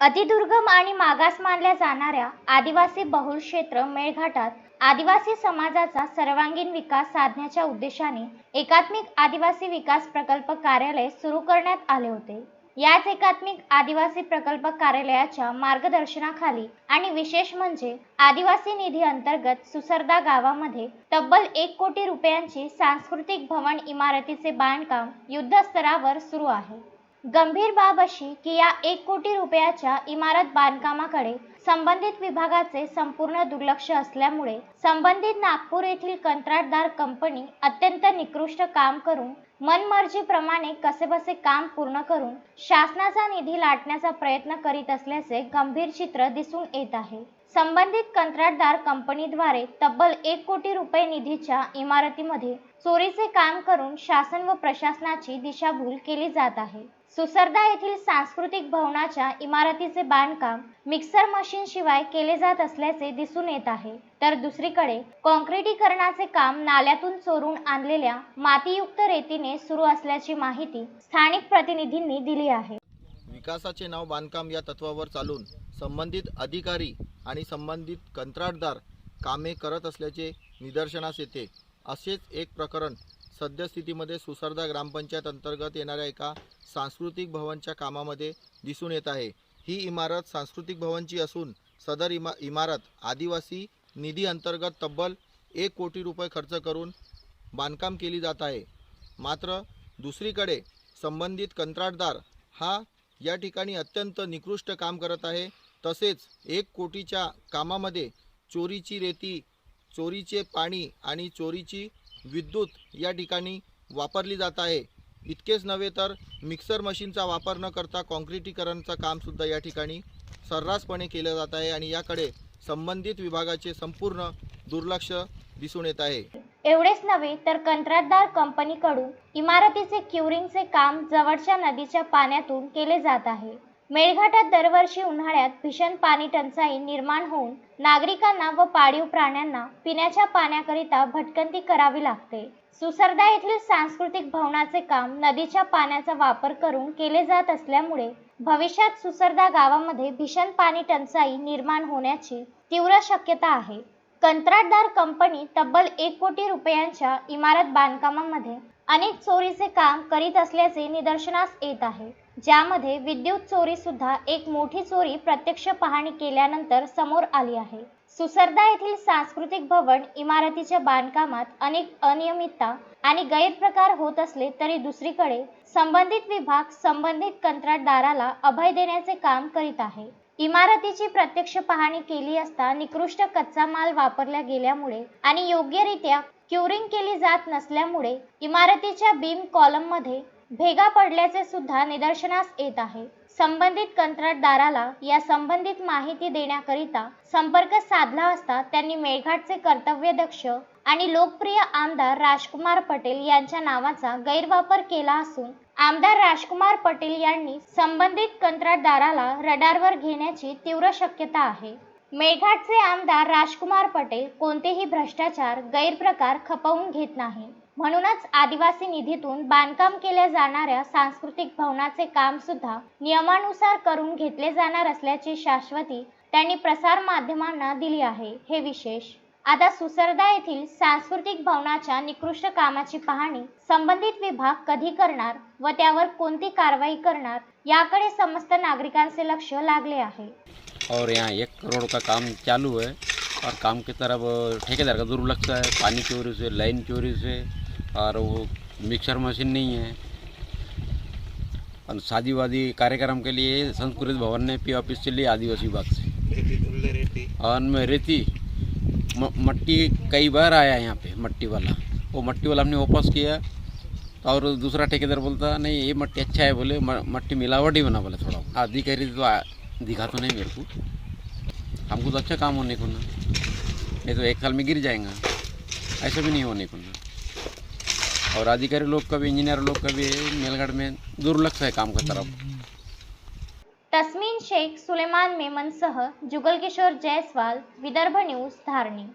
अतिदुर्गम आणि मागास मानल्या जाणाऱ्या आदिवासी बहुल क्षेत्र मेळघाटात आदिवासी समाजाचा सर्वांगीण विकास साधण्याच्या उद्देशाने एकात्मिक आदिवासी विकास प्रकल्प कार्यालय सुरू करण्यात आले होते. याच एकात्मिक आदिवासी प्रकल्प कार्यालयाच्या मार्गदर्शनाखाली आणि विशेष म्हणजे आदिवासी निधी अंतर्गत सुसरदा गावामध्ये तब्बल एक कोटी रुपयांची सांस्कृतिक भवन इमारतीचे बांधकाम युद्धस्तरावर सुरू आहे. गंभीर बाब अशी की या एक कोटी रुपयाच्या इमारत बांधकामाकडे संबंधित विभागाचे संपूर्ण दुर्लक्ष असल्यामुळे संबंधित नागपूर येथील कंत्राटदार कंपनी अत्यंत निकृष्ट काम करून मनमर्जीप्रमाणे कसेबसे काम पूर्ण करून शासनाचा निधी लाटण्याचा प्रयत्न करीत असल्याचे गंभीर चित्र दिसून येत आहे. संबंधित कंत्राटदार कंपनीद्वारे तब्बल एक कोटी रुपये निधीच्या इमारतीमध्ये चोरीचे काम करून शासन व प्रशासनाची दिशाभूल केली जात आहे. सुसरदा येथील सांस्कृतिक भवनाच्या इमारतीचे बांधकाम मिक्सर मशीन शिवाय केले जात असल्याचे दिसून येत आहे. तर दुसरीकडे कॉन्क्रिटीकरणाचे काम नाल्यातून चोरून आणलेल्या मातीयुक्त रेतीने सुरू असल्याची माहिती स्थानिक प्रतिनिधींनी दिली आहे. विकासाचे नाव बांधकाम या तत्वावर चालून संबंधित अधिकारी आणि संबंधित कंत्राटदार कामे करत असल्याचे निदर्शनास येते. असेच एक प्रकरण सद्यस्थितीमध्ये सुसरदा ग्रामपंचायत अंतर्गत येणाऱ्या एका सांस्कृतिक भवनच्या कामामध्ये दिसून येत आहे. ही इमारत सांस्कृतिक भवनची असून सदर इमा इमारत आदिवासी निधी अंतर्गत तब्बल एक कोटी रुपये खर्च करून बांधकाम केली जात आहे. मात्र दुसरीकडे संबंधित कंत्राटदार हा या ठिकाणी अत्यंत निकृष्ट काम करत आहे. तसेच एक कोटीच्या कामामध्ये चोरीची रेती चोरीचे पाणी आणि चोरीची विद्युत या ठिकाणी वापरली जात आहे. इतकेच नव्हे तर मिक्सर मशीनचा वापर न करता कॉन्क्रिटीकरणचं कामसुद्धा या ठिकाणी सर्रासपणे केलं जात आहे आणि याकडे संबंधित विभागाचे संपूर्ण दुर्लक्ष दिसून येत आहे. एवढेच नव्हे तर कंत्राटदार कंपनीकडून इमारतीचे क्युरिंगचे काम जवळच्या नदीच्या पाण्यातून केले जात आहे. मेळघाटात दरवर्षी उन्हाळ्यात भीषण पाणी टंचाई निर्माण होऊन नागरिकांना व पाळीव प्राण्यांना पिण्याच्या पाण्याकरिता भटकंती करावी लागते. सुसरदा येथील सांस्कृतिक भवनाचे काम नदीच्या पाण्याचा वापर करून केले जात असल्यामुळे भविष्यात सुसरदा गावामध्ये भीषण पाणी टंचाई निर्माण होण्याची तीव्र शक्यता आहे. कंत्राटदार कंपनी तब्बल एक कोटी रुपयांच्या इमारत बांधकामामध्ये अनेक चोरीचे काम करीत असल्याचे निदर्शनास येत आहे. ज्यामध्ये विद्युत चोरी सुद्धा एक मोठी चोरी प्रत्यक्ष पाहणी केल्यानंतर समोर आली आहे. सुसरदा येथील सांस्कृतिक भवन इमारतीच्या बांधकामात अनेक अनियमितता आणि गैरप्रकार होत असले तरी दुसरीकडे संबंधित विभाग संबंधित कंत्राटदाराला अभय देण्याचे काम करीत आहे. इमारतीची प्रत्यक्ष पाहणी केली असता निकृष्ट कच्चा माल वापरला गेल्यामुळे आणि योग्यरित्या क्युरिंग केली जात नसल्यामुळे इमारतीच्या बीम कॉलममध्ये भेगा पडल्याचे सुद्धा निदर्शनास येत आहे. संबंधित कंत्राटदाराला या संबंधित माहिती देण्याकरिता संपर्क साधला असता त्यांनी मेळघाटचे कर्तव्यदक्ष आणि लोकप्रिय आमदार राजकुमार पटेल यांच्या नावाचा गैरवापर केला असून आमदार राजकुमार पटेल यांनी संबंधित कंत्राटदाराला रडारवर घेण्याची तीव्र शक्यता आहे. मेळघाटचे आमदार राजकुमार पटेल कोणतेही भ्रष्टाचार गैरप्रकार खपवून घेत नाही. म्हणूनच आदिवासी निधीतून बांधकाम केल्या जाणाऱ्या सांस्कृतिक भवनाचे काम सुद्धा नियमानुसार करून घेतले जाणार असल्याची शाश्वती त्यांनी प्रसार माध्यमांना दिली आहे. हे विशेष. आता सुसरदा येथील सांस्कृतिक भवनाच्या निकृष्ट कामाची पाहणी संबंधित विभाग कधी करणार व त्यावर कोणती कारवाई करणार याकडे समस्त नागरिकांचे लक्ष लागले आहे. और यहाँ एक करोड़ का काम चालू है और काम की तरफ ठेकेदार का दुर्लक्ष है पानी चोरी से लाइन चोरी से और वो मिक्सर मशीन नहीं है। और शादी वादी कार्यक्रम के लिए संस्कृत भवन ने पी ऑफ़िस से लिए आदिवासी विभाग से। और उनमें रेती, म- मट्टी कई बार आया यहाँ पे, मट्टी वाला। वो मट्टी वाला हमने वापस किया और दूसरा ठेकेदार बोलता, नहीं, ये मट्टी अच्छा है बोले मट्टी मिलावट ही बना बोले थोड़ा। अधिकारी तो आ- दिखा तो नहीं मेरे को। हमको तो अच्छा काम होने को ना। नहीं तो एक साल में गिर जाएगा। ऐसा भी नहीं होने को ना। और अधिकारी लोग का भी इंजीनियर लोग का भी मेलगढ़ में दुर्लक्ष है काम का तरफ। तस्मीन शेख सुलेमान मेमनसह जुगल किशोर जयस्वाल विदर्भ न्यूज धारणी।